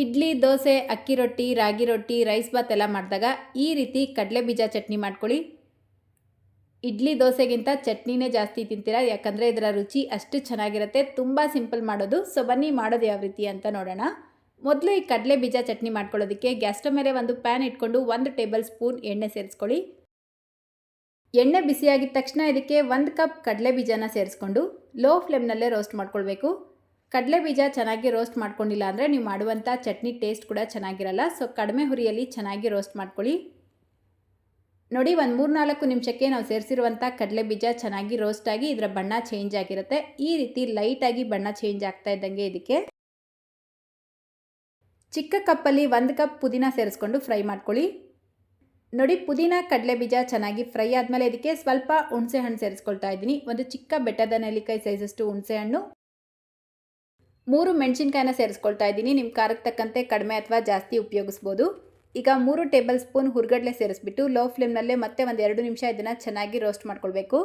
ಇಡ್ಲಿ, ದೋಸೆ, ಅಕ್ಕಿ ರೊಟ್ಟಿ, ರಾಗಿ ರೊಟ್ಟಿ, ರೈಸ್ ಬಾತ್ ಎಲ್ಲ ಮಾಡಿದಾಗ ಈ ರೀತಿ ಕಡಲೆ ಬೀಜ ಚಟ್ನಿ ಮಾಡ್ಕೊಳ್ಳಿ. ಇಡ್ಲಿ, ದೋಸೆಗಿಂತ ಚಟ್ನಿನೇ ಜಾಸ್ತಿ ತಿಂತೀರಾ? ಯಾಕಂದರೆ ಇದರ ರುಚಿ ಅಷ್ಟು ಚೆನ್ನಾಗಿರುತ್ತೆ. ತುಂಬ ಸಿಂಪಲ್ ಮಾಡೋದು. ಸೊ, ಬನ್ನಿ ಮಾಡೋದು ಯಾವ ರೀತಿ ಅಂತ ನೋಡೋಣ. ಮೊದಲು ಈ ಕಡಲೆ ಬೀಜ ಚಟ್ನಿ ಮಾಡ್ಕೊಳ್ಳೋದಕ್ಕೆ ಗ್ಯಾಸ್ ಸ್ಟವ್ ಮೇಲೆ ಒಂದು ಪ್ಯಾನ್ ಇಟ್ಕೊಂಡು ಒಂದು ಟೇಬಲ್ ಸ್ಪೂನ್ ಎಣ್ಣೆ ಸೇರಿಸ್ಕೊಳ್ಳಿ. ಎಣ್ಣೆ ಬಿಸಿಯಾಗಿದ ತಕ್ಷಣ ಇದಕ್ಕೆ ಒಂದು ಕಪ್ ಕಡಲೆ ಬೀಜನ ಸೇರಿಸ್ಕೊಂಡು ಲೋ ಫ್ಲೇಮ್ನಲ್ಲೇ ರೋಸ್ಟ್ ಮಾಡ್ಕೊಳ್ಬೇಕು. ಕಡಲೆ ಬೀಜ ಚೆನ್ನಾಗಿ ರೋಸ್ಟ್ ಮಾಡ್ಕೊಂಡಿಲ್ಲ ಅಂದರೆ ನೀವು ಮಾಡುವಂಥ ಚಟ್ನಿ ಟೇಸ್ಟ್ ಕೂಡ ಚೆನ್ನಾಗಿರಲ್ಲ. ಸೊ ಕಡಿಮೆ ಹುರಿಯಲ್ಲಿ ಚೆನ್ನಾಗಿ ರೋಸ್ಟ್ ಮಾಡ್ಕೊಳ್ಳಿ. ನೋಡಿ, ಒಂದು ಮೂರು ನಾಲ್ಕು ನಿಮಿಷಕ್ಕೆ ನಾವು ಸೇರಿಸಿರುವಂಥ ಕಡಲೆ ಬೀಜ ಚೆನ್ನಾಗಿ ರೋಸ್ಟ್ ಆಗಿ ಇದರ ಬಣ್ಣ ಚೇಂಜ್ ಆಗಿರುತ್ತೆ. ಈ ರೀತಿ ಲೈಟಾಗಿ ಬಣ್ಣ ಚೇಂಜ್ ಆಗ್ತಾ ಇದ್ದಂಗೆ ಇದಕ್ಕೆ ಚಿಕ್ಕ ಕಪ್ಪಲ್ಲಿ ಒಂದು ಕಪ್ ಪುದೀನ ಸೇರಿಸ್ಕೊಂಡು ಫ್ರೈ ಮಾಡ್ಕೊಳ್ಳಿ. ನೋಡಿ, ಪುದೀನ ಕಡಲೆ ಬೀಜ ಚೆನ್ನಾಗಿ ಫ್ರೈ ಆದಮೇಲೆ ಇದಕ್ಕೆ ಸ್ವಲ್ಪ ಹುಣಸೆ ಹಣ್ಣು ಸೇರಿಸ್ಕೊಳ್ತಾ ಇದ್ದೀನಿ. ಒಂದು ಚಿಕ್ಕ ಬೆಟ್ಟದ ನೆಲ್ಲಿಕಾಯಿ ಸೈಜಷ್ಟು ಹುಣಸೆ ಹಣ್ಣು ಮೂರು ಮೆಣಸಿನ್ಕಾಯಿನ ಸೇರಿಸ್ಕೊಳ್ತಾ ಇದ್ದೀನಿ. ನಿಮ್ಮ ಖಾರಕ್ಕೆ ತಕ್ಕಂತೆ ಕಡಿಮೆ ಅಥವಾ ಜಾಸ್ತಿ ಉಪಯೋಗಿಸ್ಬೋದು. ಈಗ ಮೂರು ಟೇಬಲ್ ಸ್ಪೂನ್ ಹುರ್ಗಡ್ಲೆ ಸೇರಿಸ್ಬಿಟ್ಟು ಲೋ ಫ್ಲೇಮ್ನಲ್ಲೇ ಮತ್ತೆ ಒಂದು ಎರಡು ನಿಮಿಷ ಇದನ್ನು ಚೆನ್ನಾಗಿ ರೋಸ್ಟ್ ಮಾಡ್ಕೊಳ್ಬೇಕು.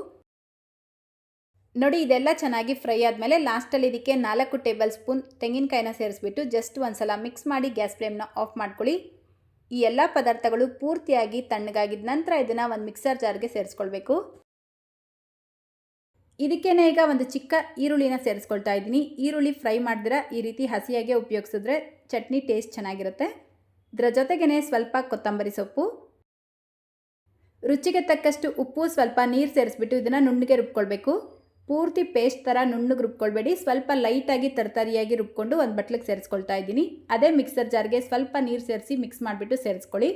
ನೋಡಿ, ಇದೆಲ್ಲ ಚೆನ್ನಾಗಿ ಫ್ರೈ ಆದಮೇಲೆ ಲಾಸ್ಟಲ್ಲಿ ಇದಕ್ಕೆ ನಾಲ್ಕು ಟೇಬಲ್ ಸ್ಪೂನ್ ತೆಂಗಿನಕಾಯಿನ ಸೇರಿಸ್ಬಿಟ್ಟು ಜಸ್ಟ್ ಒಂದು ಸಲ ಮಿಕ್ಸ್ ಮಾಡಿ ಗ್ಯಾಸ್ ಫ್ಲೇಮ್ನ ಆಫ್ ಮಾಡ್ಕೊಳ್ಳಿ. ಈ ಎಲ್ಲ ಪದಾರ್ಥಗಳು ಪೂರ್ತಿಯಾಗಿ ತಣ್ಣಗಾಗಿದ್ದ ನಂತರ ಇದನ್ನು ಒಂದು ಮಿಕ್ಸರ್ ಜಾರ್ಗೆ ಸೇರಿಸ್ಕೊಳ್ಬೇಕು. ಇದಕ್ಕೇನೆ ಈಗ ಒಂದು ಚಿಕ್ಕ ಈರುಳ್ಳಿನ ಸೇರಿಸ್ಕೊಳ್ತಾ ಇದ್ದೀನಿ. ಈರುಳ್ಳಿ ಫ್ರೈ ಮಾಡಿದ್ರೆ ಈ ರೀತಿ ಹಸಿಯಾಗೆ ಉಪಯೋಗಿಸಿದ್ರೆ ಚಟ್ನಿ ಟೇಸ್ಟ್ ಚೆನ್ನಾಗಿರುತ್ತೆ. ಇದರ ಜೊತೆಗೇ ಸ್ವಲ್ಪ ಕೊತ್ತಂಬರಿ ಸೊಪ್ಪು. ರುಚಿಗೆ ತಕ್ಕಷ್ಟು ಉಪ್ಪು, ಸ್ವಲ್ಪ ನೀರು ಸೇರಿಸ್ಬಿಟ್ಟು ಇದನ್ನು ನುಣ್ಣಗೆ ರುಬ್ಕೊಳ್ಬೇಕು. ಪೂರ್ತಿ ಪೇಸ್ಟ್ ಥರ ನುಣ್ಣಗೆ ರುಬ್ಕೊಳ್ಬೇಡಿ. ಸ್ವಲ್ಪ ಲೈಟಾಗಿ ತರತರಿಯಾಗಿ ರುಬ್ಕೊಂಡು ಒಂದು ಬಟ್ಲಿಗೆ ಸೇರಿಸ್ಕೊಳ್ತಾ ಇದ್ದೀನಿ. ಅದೇ ಮಿಕ್ಸರ್ ಜಾರ್ಗೆ ಸ್ವಲ್ಪ ನೀರು ಸೇರಿಸಿ ಮಿಕ್ಸ್ ಮಾಡಿಬಿಟ್ಟು ಸೇರಿಸ್ಕೊಳ್ಳಿ.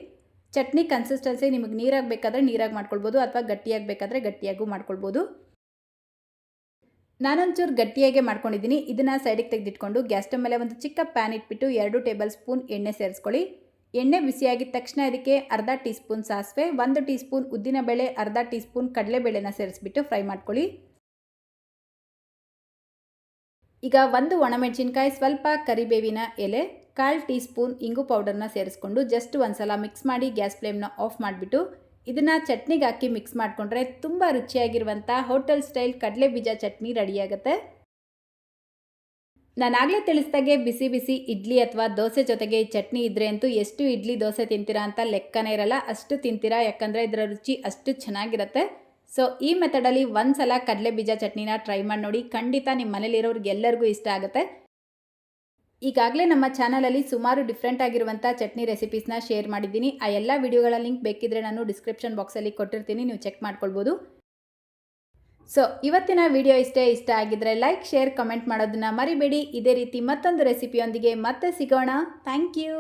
ಚಟ್ನಿ ಕನ್ಸಿಸ್ಟೆನ್ಸಿ ನಿಮಗೆ ನೀರಾಗಬೇಕಾದ್ರೆ ನೀರಾಗಿ ಮಾಡ್ಕೊಳ್ಬೋದು ಅಥವಾ ಗಟ್ಟಿಯಾಗಿ ಬೇಕಾದರೆ ಗಟ್ಟಿಯಾಗೂ ಮಾಡ್ಕೊಳ್ಬೋದು. ನಾನೊಂಚೂರು ಗಟ್ಟಿಯಾಗೆ ಮಾಡ್ಕೊಂಡಿದ್ದೀನಿ. ಇದನ್ನು ಸೈಡಿಗೆ ತೆಗೆದಿಟ್ಕೊಂಡು ಗ್ಯಾಸ್ ಸ್ಟವ್ ಮೇಲೆ ಒಂದು ಚಿಕ್ಕ ಪ್ಯಾನ್ ಇಟ್ಬಿಟ್ಟು ಎರಡು ಟೇಬಲ್ ಸ್ಪೂನ್ ಎಣ್ಣೆ ಸೇರಿಸ್ಕೊಳ್ಳಿ. ಎಣ್ಣೆ ಬಿಸಿಯಾಗಿದ ತಕ್ಷಣ ಅದಕ್ಕೆ ಅರ್ಧ ಟೀ ಸ್ಪೂನ್ ಸಾಸಿವೆ, ಒಂದು ಟೀ ಸ್ಪೂನ್ ಉದ್ದಿನಬೇಳೆ ಅರ್ಧ ಟೀ ಸ್ಪೂನ್ ಕಡಲೆಬೇಳೆನ ಸೇರಿಸ್ಬಿಟ್ಟು ಫ್ರೈ ಮಾಡ್ಕೊಳ್ಳಿ. ಈಗ ಒಂದು ಒಣಮೆಣಸಿನ್ಕಾಯಿ, ಸ್ವಲ್ಪ ಕರಿಬೇವಿನ ಎಲೆ, ಕಾಲು ಟೀ ಸ್ಪೂನ್ ಇಂಗು ಪೌಡರ್ನ ಸೇರಿಸ್ಕೊಂಡು ಜಸ್ಟ್ ಒಂದು ಸಲ ಮಿಕ್ಸ್ ಮಾಡಿ ಗ್ಯಾಸ್ ಫ್ಲೇಮ್ನ ಆಫ್ ಮಾಡಿಬಿಟ್ಟು ಇದನ್ನು ಚಟ್ನಿಗೆ ಹಾಕಿ ಮಿಕ್ಸ್ ಮಾಡಿಕೊಂಡ್ರೆ ತುಂಬ ರುಚಿಯಾಗಿರುವಂಥ ಹೋಟೆಲ್ ಸ್ಟೈಲ್ ಕಡಲೆ ಬೀಜ ಚಟ್ನಿ ರೆಡಿಯಾಗುತ್ತೆ ನಾನಾಗಲೇ ತಿಳಿಸ್ದಾಗೆ ಬಿಸಿ ಬಿಸಿ ಇಡ್ಲಿ ಅಥವಾ ದೋಸೆ ಜೊತೆಗೆ ಚಟ್ನಿ ಇದ್ದರೆ ಅಂತೂ ಎಷ್ಟು ಇಡ್ಲಿ ದೋಸೆ ತಿಂತೀರಾ ಅಂತ ಲೆಕ್ಕನೇ ಇರಲ್ಲ, ಅಷ್ಟು ತಿಂತೀರಾ? ಯಾಕಂದರೆ ಇದರ ರುಚಿ ಅಷ್ಟು ಚೆನ್ನಾಗಿರುತ್ತೆ. ಸೊ ಈ ಮೆಥಡಲ್ಲಿ ಒಂದು ಸಲ ಕಡಲೆ ಬೀಜ ಚಟ್ನಿನ ಟ್ರೈ ಮಾಡಿ ನೋಡಿ, ಖಂಡಿತ ನಿಮ್ಮ ಮನೇಲಿರೋರಿಗೆ ಎಲ್ಲರಿಗೂ ಇಷ್ಟ ಆಗುತ್ತೆ. ಈಗಾಗಲೇ ನಮ್ಮ ಚಾನಲಲ್ಲಿ ಸುಮಾರು ಡಿಫ್ರೆಂಟ್ ಆಗಿರುವಂಥ ಚಟ್ನಿ ರೆಸಿಪೀಸ್ನ ಶೇರ್ ಮಾಡಿದ್ದೀನಿ. ಆ ಎಲ್ಲ ವಿಡಿಯೋಗಳ ಲಿಂಕ್ ಬೇಕಿದ್ರೆ ನಾನು ಡಿಸ್ಕ್ರಿಪ್ಷನ್ ಬಾಕ್ಸಲ್ಲಿ ಕೊಟ್ಟಿರ್ತೀನಿ. ನೀವು ಚೆಕ್ ಮಾಡ್ಕೊಳ್ಬೋದು. ಸೊ ಇವತ್ತಿನ ವಿಡಿಯೋ ಇಷ್ಟೇ ಇಷ್ಟ ಆಗಿದ್ರೆ ಲೈಕ್ ಶೇರ್ ಕಮೆಂಟ್ ಮಾಡೋದನ್ನ ಮರಿಬೇಡಿ. ಇದೇ ರೀತಿ ಮತ್ತೊಂದು ರೆಸಿಪಿಯೊಂದಿಗೆ ಮತ್ತೆ ಸಿಗೋಣ. Thank you